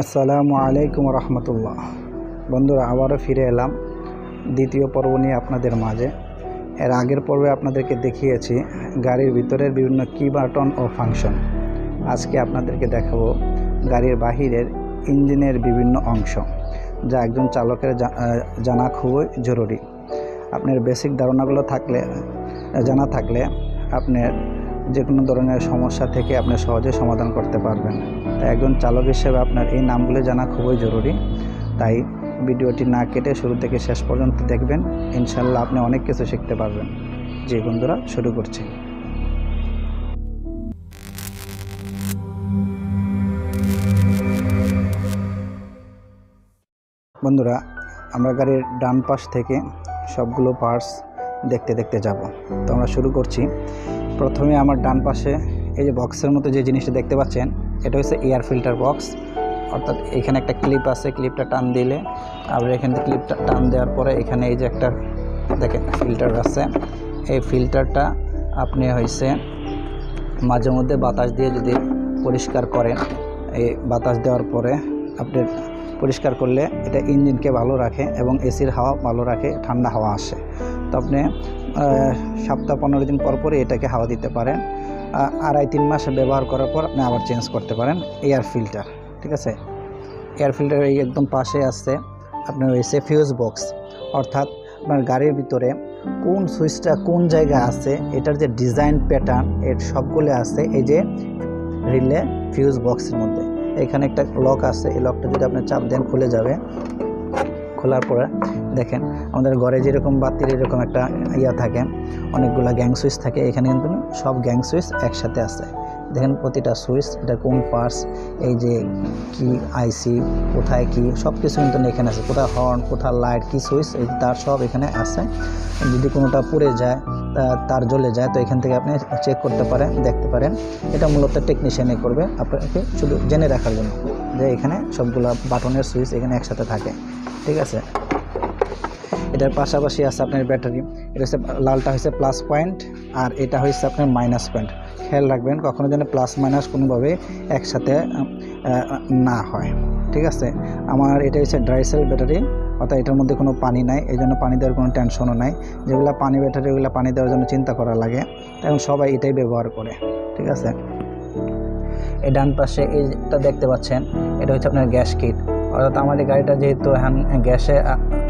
আসসালামু আলাইকুম রহমতুল্লাহ। বন্ধুরা, আবারও ফিরে এলাম দ্বিতীয় পর্ব নিয়ে আপনাদের মাঝে। এর আগের পর্বে আপনাদেরকে দেখিয়েছি গাড়ির ভিতরের বিভিন্ন কি বাটন ও ফাংশন আজকে আপনাদেরকে দেখাবো গাড়ির বাহিরের ইঞ্জিনের বিভিন্ন অংশ, যা একজন চালকের জানা খুবই জরুরি। আপনার বেসিক ধারণাগুলো থাকলে, জানা থাকলে আপনার যে কোনো ধরনের সমস্যা থেকে আপনি সহজে সমাধান করতে পারবেন। তাই একজন চালক হিসেবে আপনার এই নামগুলো জানা খুবই জরুরি। তাই ভিডিওটি না কেটে শুরু থেকে শেষ পর্যন্ত দেখবেন। ইনশাল্লাহ আপনি অনেক কিছু শিখতে পারবেন। যে বন্ধুরা, শুরু করছি। বন্ধুরা, আমরা গাড়ির ডান পাশ থেকে সবগুলো পার্টস দেখতে দেখতে যাব। তো আমরা শুরু করছি। প্রথমে আমার ডান পাশে এই যে বক্সের মতো যে জিনিসটা দেখতে পাচ্ছেন এটা হচ্ছে এয়ার ফিল্টার বক্স অর্থাৎ এখানে একটা ক্লিপ আছে ক্লিপটা টান দিলে। আবার এখান থেকে ক্লিপটা টান দেওয়ার পরে এখানে এই যে একটা, দেখেন ফিল্টার আছে। এই ফিল্টারটা আপনি হয়েছে মাঝে মধ্যে বাতাস দিয়ে যদি পরিষ্কার করেন, এই বাতাস দেওয়ার পরে আপনি পরিষ্কার করলে এটা ইঞ্জিনকে ভালো রাখে এবং এসির হাওয়া ভালো রাখে, ঠান্ডা হাওয়া আসে। তো আপনি সপ্তাহ পনেরো দিন পর পরে এটাকে হাওয়া দিতে পারেন। আড়াই তিন মাস ব্যবহার করার পর আপনি আবার চেঞ্জ করতে পারেন এয়ার ফিল্টার ঠিক আছে? এয়ার ফিল্টার এই একদম পাশে আসছে আপনার হয়েছে ফিউজ বক্স অর্থাৎ আপনার গাড়ির ভিতরে কোন সুইচটা কোন জায়গায় আছে, এটার যে ডিজাইন প্যাটার্ন এর সবগুলো আছে, এই যে রিলে ফিউজ বক্সের মধ্যে। এখানে একটা লক আছে, এই লকটা যদি আপনি চাপ দেন খুলে যাবে। খোলার পরে দেখেন, আমাদের ঘরে যেরকম বাতির এরকম একটা ইয়া থাকে, অনেকগুলো গ্যাং সুইচ থাকে, এখানে কিন্তু সব গ্যাং সুইচ একসাথে আছে। দেখেন প্রতিটা সুইচ এটা কোন পার্টস এই যে কি আইসি কোথায় কি সব কিছু কিন্তু এখানে আছে। কোথায় হর্ন কোথায় লাইট কি সুইচ এই তার সব এখানে আছে। যদি কোনোটা পুড়ে যায় তার জ্বলে যায়, তো এখান থেকে আপনি চেক করতে পারেন, দেখতে পারেন। এটা মূলত টেকনিশিয়ানে করবে, আপনাকে শুধু জেনে রাখার জন্য। যে এখানে সবগুলো বাটনের সুইচ এখানে একসাথে থাকে। ঠিক আছে? এটার পাশাপাশি আছে আপনার ব্যাটারি। এটা হচ্ছে লালটা হচ্ছে প্লাস পয়েন্ট আর এটা হচ্ছে আপনার মাইনাস পয়েন্ট খেয়াল রাখবেন, কখনো যেন প্লাস মাইনাস কোনোভাবে একসাথে না হয়। ঠিক আছে? আমার এটা হচ্ছে ড্রাই সেল ব্যাটারি অর্থাৎ এটার মধ্যে কোনো পানি নাই, এই জন্য পানি দেওয়ার কোনো টেনশনও নাই। যেগুলো পানি ব্যাটারি ওগুলো পানি দেওয়ার জন্য চিন্তা করা লাগে। এখন সবাই এটাই ব্যবহার করে। ঠিক আছে? এই ডান পাশে এইটা দেখতে পাচ্ছেন, এটা হচ্ছে আপনার গ্যাস কিট। অর্থাৎ আমাদের গাড়িটা যেহেতু এখন গ্যাসে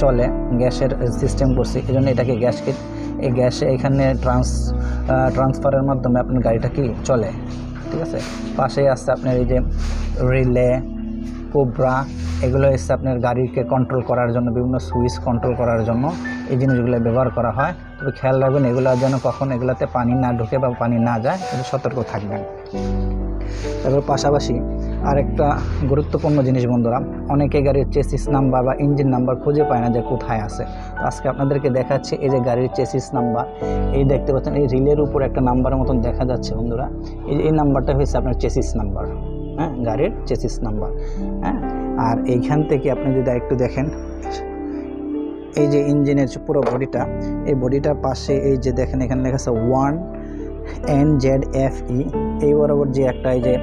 চলে, গ্যাসের সিস্টেম করছি এই জন্য এটাকে গ্যাস কিট। এই গ্যাসে এখানে ট্রান্স ট্রান্সফারের মাধ্যমে আপনার গাড়িটা কি চলে, ঠিক আছে? পাশেই আসছে আপনার এই যে রিলে কোবরা এগুলো এসে আপনার গাড়িকে কন্ট্রোল করার জন্য, বিভিন্ন সুইচ কন্ট্রোল করার জন্য। এই জিনিসগুলো ব্যবহার করা হয়। তবে খেয়াল রাখবেন, এগুলো যেন কখন এগুলাতে পানি না ঢুকে বা পানি না যায় একটু সতর্ক থাকবেন। তারপর পাশাপাশি আরেকটা গুরুত্বপূর্ণ জিনিস বন্ধুরা, অনেকে গাড়ির চেসিস নাম্বার বা ইঞ্জিন নাম্বার খুঁজে পায় না যে কোথায় আছে। তো আজকে আপনাদেরকে দেখাচ্ছি এই যে গাড়ির চেসিস নাম্বার। এই দেখতে পাচ্ছেন, এই রিলের উপর একটা নাম্বারের মতন দেখা যাচ্ছে বন্ধুরা। এই এই নাম্বারটা হয়েছে আপনার চেসিস নাম্বার হ্যাঁ? গাড়ির চেসিস নাম্বার হ্যাঁ? আর এইখান থেকে আপনি যদি একটু দেখেন এই যে ইঞ্জিনের পুরো বডিটা, এই বডিটার পাশে এই যে দেখেন, এখানে লেখা আছে one N Z F E. এই বরাবর যে একটা এই যে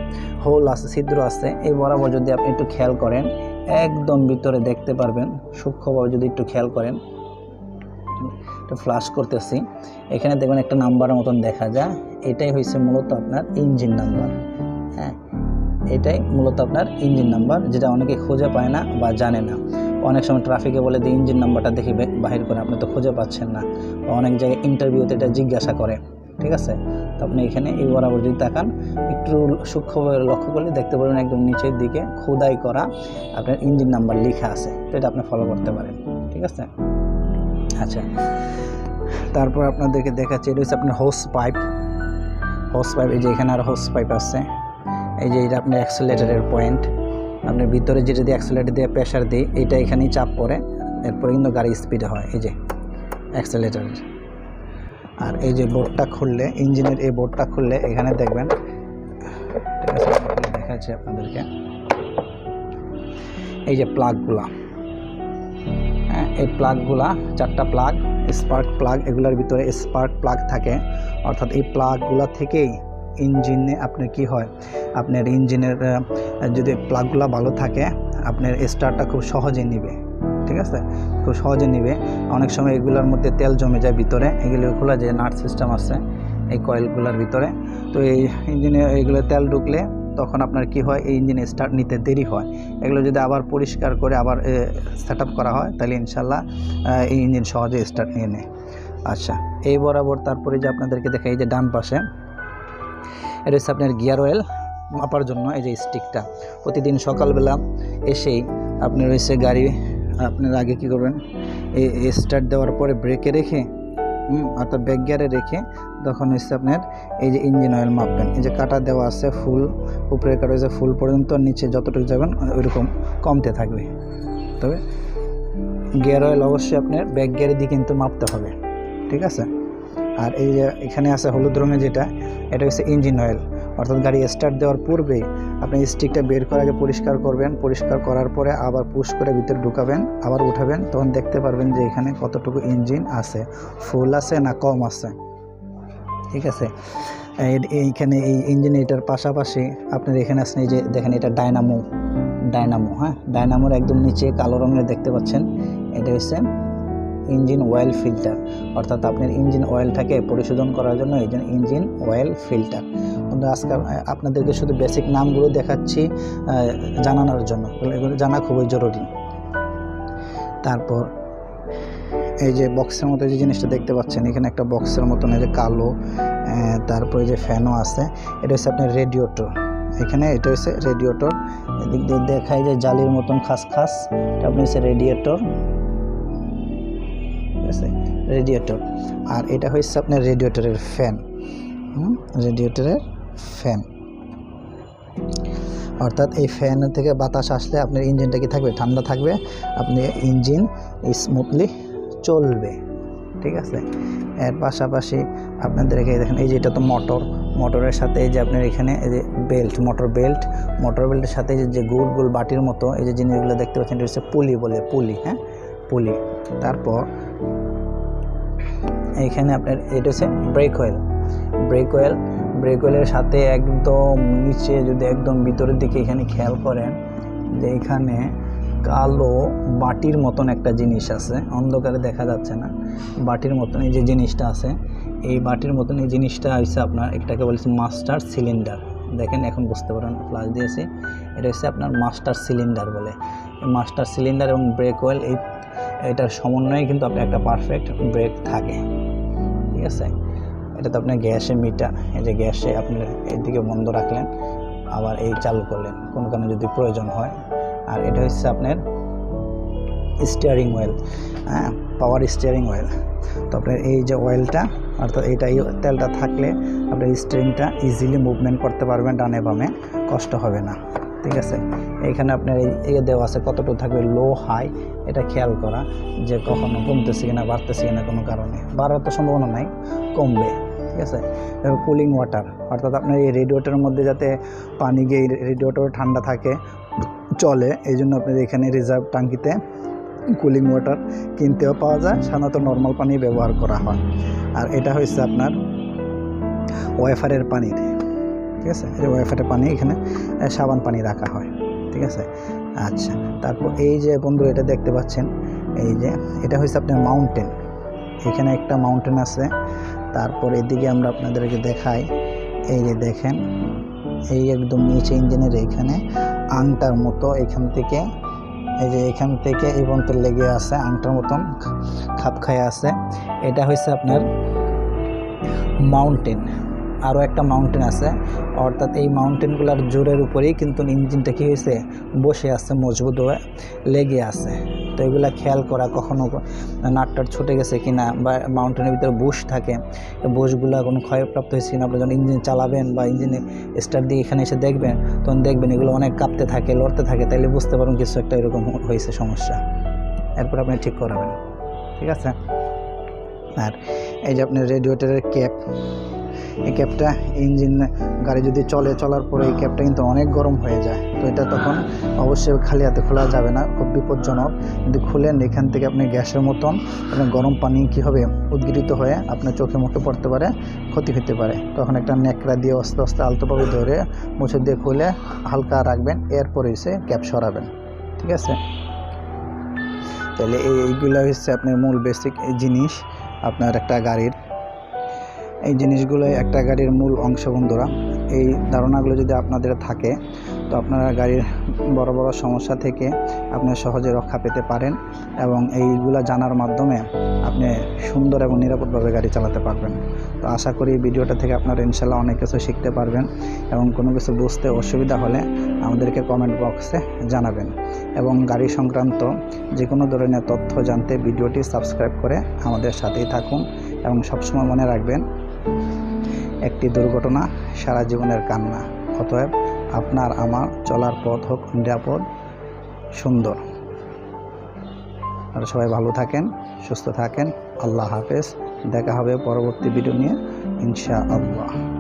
হোল আছে, ছিদ্র আছে, এই বরাবর যদি আপনি একটু খেয়াল করেন, একদম ভিতরে দেখতে পারবেন, সূক্ষ্মভাবে যদি একটু খেয়াল করেন। একটু ফ্লাশ করতেছি। এখানে দেখবেন একটা নাম্বারের মতন দেখা যায়। এটাই হয়েছে মূলত আপনার ইঞ্জিন নাম্বার হ্যাঁ এটাই মূলত আপনার ইঞ্জিন নাম্বার যেটা অনেকে খুঁজে পায় না বা জানে না। অনেক সময় ট্রাফিকে বলে যে ইঞ্জিন নাম্বারটা দেখি বাহির করে আপনি তো খুঁজে পাচ্ছেন না অনেক জায়গায় ইন্টারভিউতে এটা জিজ্ঞাসা করে, ঠিক আছে? তো আপনি এখানে এই বরাবর যদি তাকান, একটু সূক্ষ্মভাবে লক্ষ্য করলে দেখতে পারবেন একদম নিচের দিকে খোদাই করা আপনার ইঞ্জিন নাম্বার লেখা আছে, তো এটা আপনি ফলো করতে পারেন, ঠিক আছে? আচ্ছা তারপর আপনাদেরকে দেখাচ্ছি, এটা হচ্ছে আপনার হোস পাইপ হোস পাইপ এই যে এখানে আর হোস পাইপ আছে, এই যে এটা আপনার অ্যাক্সেলেটারের পয়েন্ট আপনার ভিতরে যে যদি অ্যাক্সেলেটার দিয়ে প্রেশার দিই, এইটা এখানেই চাপ পড়ে। এরপরে কিন্তু গাড়ি স্পিডে হয়, এই যে অ্যাক্সেলেটারের আর এই যে বোর্ডটা খুললে ইঞ্জিনের এই বোর্ডটা খুললে, এখানে দেখবেন দেখাচ্ছি আপনাদেরকে। এই যে প্লাগগুলা হ্যাঁ এই প্লাগগুলা চারটা প্লাগ স্পার্ক প্লাগ এগুলোর ভিতরে স্পার্ক প্লাগ থাকে। অর্থাৎ এই প্লাগগুলা থেকেই ইঞ্জিনে আপনার কি হয়, আপনার ইঞ্জিনের যদি প্লাগগুলো ভালো থাকে, আপনার স্টারটা খুব সহজে নিবে, ঠিক আছে? খুব সহজে নিবে। অনেক সময় এগুলোর মধ্যে তেল জমে যায় ভিতরে, এগুলো খোলা যে নাট সিস্টেম আছে, এই কয়েলগুলোর ভিতরে। তো এই ইঞ্জিনে এগুলো তেল ঢুকলে তখন আপনার কি হয়, এই ইঞ্জিনে স্টার্ট নিতে দেরি হয়। এগুলো যদি আবার পরিষ্কার করে আবার সেট করা হয়, তাহলে ইনশাল্লাহ এই ইঞ্জিন সহজে স্টার্ট নিয়ে নেয়। আচ্ছা এই বরাবর তারপরে যে আপনাদেরকে দেখা এই যে ডান পাশে, এটা হচ্ছে আপনার গিয়ার অয়েল মাপার জন্য এই যে স্টিকটা প্রতিদিন সকালবেলা এসেই আপনি রয়েছে গাড়ি আপনার আগে কি করবেন? এই স্টার্ট দেওয়ার পরে ব্রেকে রেখে অর্থাৎ ব্যাক গিয়ারে রেখে তখন হচ্ছে আপনার এই যে ইঞ্জিন অয়েল মাপবেন। এই যে কাটা দেওয়া আছে ফুল উপরে কাটা হয়েছে ফুল পর্যন্ত, নিচে যতটুকু যাবেন ওইরকম কমতে থাকবে। তবে গিয়ার অয়েল অবশ্যই আপনার ব্যাক গিয়ারের দিকে কিন্তু মাপতে হবে। ঠিক আছে? আর এই যে এখানে আছে হলুদ রঙের যেটা, এটা হচ্ছে ইঞ্জিন অয়েল অর্থাৎ গাড়ি স্টার্ট দেওয়ার পূর্বে আপনি স্টিকটা বের করে আগে পরিষ্কার করবেন। পরিষ্কার করার পরে আবার পুশ করে ভিতরে ঢুকাবেন, আবার উঠাবেন। তখন দেখতে পারবেন যে এখানে কতটুকু ইঞ্জিন আছে। ফুল আছে না কম আছে? ঠিক আছে? এইখানে এই ইঞ্জিন এটার পাশাপাশি আপনার এখানে আছেন এই যে দেখেন এটা ডায়নামো ডায়নামো হ্যাঁ? ডায়নামোর একদম নিচে কালো রঙের দেখতে পাচ্ছেন। এটা হচ্ছে ইঞ্জিন অয়েল ফিল্টার অর্থাৎ আপনার ইঞ্জিন অয়েলটাকে পরিশোধন করার জন্য, এই ইঞ্জিন অয়েল ফিল্টার কিন্তু আজকাল আহ, আপনাদেরকে শুধু বেসিক নামগুলো দেখাচ্ছি জানানোর জন্য। এগুলো- জানা খুবই জরুরি। তারপর এই যে বক্সের মতো যে জিনিসটা দেখতে পাচ্ছেন এখানে একটা বক্সের মতন এই যে কালো তারপরে যে ফ্যানও আছে এটা হচ্ছে আপনার রেডিওটর এখানে এটা হচ্ছে রেডিওটর এদিক দিয়ে দেখায় যে জালির মতন খাস খাস এটা আপনি হচ্ছে রেডিয়েটর রেডিয়েটর আর এটা হচ্ছে আপনার রেডিয়েটরের ফ্যান রেডিয়েটরের ফ্যান। অর্থাৎ এই ফ্যান থেকে বাতাস আসলে আপনার ইঞ্জিনটা কি থাকবে? ঠান্ডা থাকবে। আপনি ইঞ্জিন স্মুথলি চলবে। ঠিক আছে? এর পাশাপাশি আপনাদের এখানে দেখেন, এই যে এটা তো মোটর মোটরের সাথে এই যে আপনার এখানে এই যে বেল্ট মোটর বেল্ট মোটর বেল্টের সাথে যে- গোল গোল বাটির মতো এই যে জিনিসগুলো দেখতে পাচ্ছেন, এটা হচ্ছে পুলি বলে পুলি হ্যাঁ? পুলি তারপর এইখানে আপনার, এটা হচ্ছে brake oil brake oil brake সাথে একদম নিচে যদি একদম ভিতরের দিকে এখানে খেয়াল করেন, যে এখানে কালো বাটির মতন একটা জিনিস আছে, অন্ধকারে দেখা যাচ্ছে না। বাটির মতন এই যে জিনিসটা আছে, এই বাটির মতন এই জিনিসটা হচ্ছে আপনার একটাকে বলছে মাস্টার সিলিন্ডার। দেখেন, এখন বুঝতে পারেন ফ্লাশ দিয়েছি। এটা হচ্ছে আপনার মাস্টার সিলিন্ডার বলে। মাস্টার সিলিন্ডার এবং ব্রেক অয়েল এই, এটার সমন্বয়ে কিন্তু আপনার একটা পারফেক্ট ব্রেক থাকে। ঠিক আছে? এটা তো আপনার গ্যাসে মিটার এই যে গ্যাসে আপনি এইদিকে বন্ধ রাখলেন, আবার এই চালু করলেন। কোনো কারণে যদি প্রয়োজন হয়। আর এটা হচ্ছে আপনার স্টিয়ারিং অয়েল হ্যাঁ? পাওয়ার স্টিয়ারিং অয়েল তো আপনার এই যে অয়েলটা অর্থাৎ এইটা এই তেলটা থাকলে আপনার স্টিয়ারিংটা ইজিলি মুভমেন্ট করতে পারবেন, ডানে বামে। কষ্ট হবে না। ঠিক আছে? এইখানে আপনার এই এই দেওয়া আছে কতটুকু থাকবে? লো হাই এটা খেয়াল করা যে কখনো কমতেছে কিনা, বাড়তেছে কিনা কোনো কারণে। বাড়ার তো সম্ভাবনা নাই, কমবে। ঠিক আছে? কুলিং ওয়াটার অর্থাৎ আপনার এই রেডিওটার মধ্যে যাতে পানি গিয়ে রেডিওটার ঠান্ডা থাকে, চলে এই জন্য আপনার এখানে রিজার্ভ টাঙ্কিতে কুলিং ওয়াটার কিনতেও পাওয়া যায়, সাধারণত নর্মাল পানি ব্যবহার করা হয়। আর এটা হচ্ছে আপনার ওয়েফারের পানির ঠিক আছে? এই ওয়েফারের পানি এখানে সাবান পানি রাখা হয়, ঠিক আছে? আচ্ছা তারপর এই যে বন্ধু এটা দেখতে পাচ্ছেন, এই যে এটা হচ্ছে আপনার মাউন্টেন এখানে একটা মাউন্টেন আছে তারপর এদিকে আমরা আপনাদেরকে দেখাই। এই যে দেখেন, এই একদম নিচে ইঞ্জিনের এখানে আংটার মতো এখান থেকে, এই যে এখান থেকে এই পর্যন্ত লেগে আছে, আংটার মতন খাপ খায় আছে। এটা হয়েছে আপনার মাউন্টেন। আরও একটা মাউন্টেন আছে। অর্থাৎ এই মাউন্টেনগুলোর জোরের উপরেই কিন্তু ইঞ্জিনটা কী হয়েছে? বসে আছে, মজবুত হয়ে লেগে আছে। তো এগুলো খেয়াল করা কখনো নাটটার ছুটে গেছে কিনা বা মাউন্টেনের ভিতরে বুশ থাকে বুশগুলো কোনো ক্ষয়প্রাপ্ত হয়েছে কিনা? আপনি যখন ইঞ্জিন চালাবেন বা ইঞ্জিনে স্টার্ট দিয়ে এখানে এসে দেখবেন, তখন দেখবেন এগুলো অনেক কাঁপতে থাকে, লড়তে থাকে, তাইলে বুঝতে পারবেন কিছু একটা এরকম হয়েছে সমস্যা। এরপর আপনি ঠিক করাবেন। ঠিক আছে? আর এই যে আপনার রেডিওটারের ক্যাপ এই ক্যাবটা ইঞ্জিন গাড়ি যদি চলে, চলার পরে এই ক্যাবটা কিন্তু অনেক গরম হয়ে যায়। তো এটা তখন অবশ্যই খালি হাতে খোলা যাবে না, খুব বিপজ্জনক। কিন্তু খুলেন, এখান থেকে আপনি গ্যাসের মতন আপনার গরম পানি কী হবে উদ্গৃহীত হয়ে আপনার চোখে মুখে পড়তে পারে, ক্ষতি হতে পারে। তখন একটা ন্যাকড়া দিয়ে আস্তে আস্তে আলতোভাবে ধরে মুছে দিয়ে খুলে হালকা রাখবেন, এরপরে এসে ক্যাপ সরাবেন। ঠিক আছে? তাহলে এই, এইগুলো হচ্ছে আপনার মূল বেসিক জিনিস, আপনার একটা গাড়ির এই জিনিসগুলোই একটা গাড়ির মূল অংশ বন্ধুরা। এই ধারণাগুলো যদি আপনাদের থাকে, তো আপনারা গাড়ির বড় বড় সমস্যা থেকে আপনি সহজে রক্ষা পেতে পারেন এবং এইগুলো জানার মাধ্যমে আপনি সুন্দর এবং নিরাপদভাবে গাড়ি চালাতে পারবেন। তো আশা করি ভিডিওটা থেকে আপনারা ইনশাল্লাহ অনেক কিছু শিখতে পারবেন এবং কোনো কিছু বুঝতে অসুবিধা হলে আমাদেরকে কমেন্ট বক্সে জানাবেন। এবং গাড়ি সংক্রান্ত যে কোনো ধরনের তথ্য জানতে ভিডিওটি সাবস্ক্রাইব করে আমাদের সাথেই থাকুন এবং সবসময় মনে রাখবেন একটি দুর্ঘটনা, সারা জীবনের কান্না। অতএব আপনার, আমার চলার পথ হোক নিরাপদ, সুন্দর। আর সবাই ভালো থাকেন, সুস্থ থাকেন। আল্লাহ হাফেজ। দেখা হবে পরবর্তী ভিডিও নিয়ে ইনশা আল্লাহ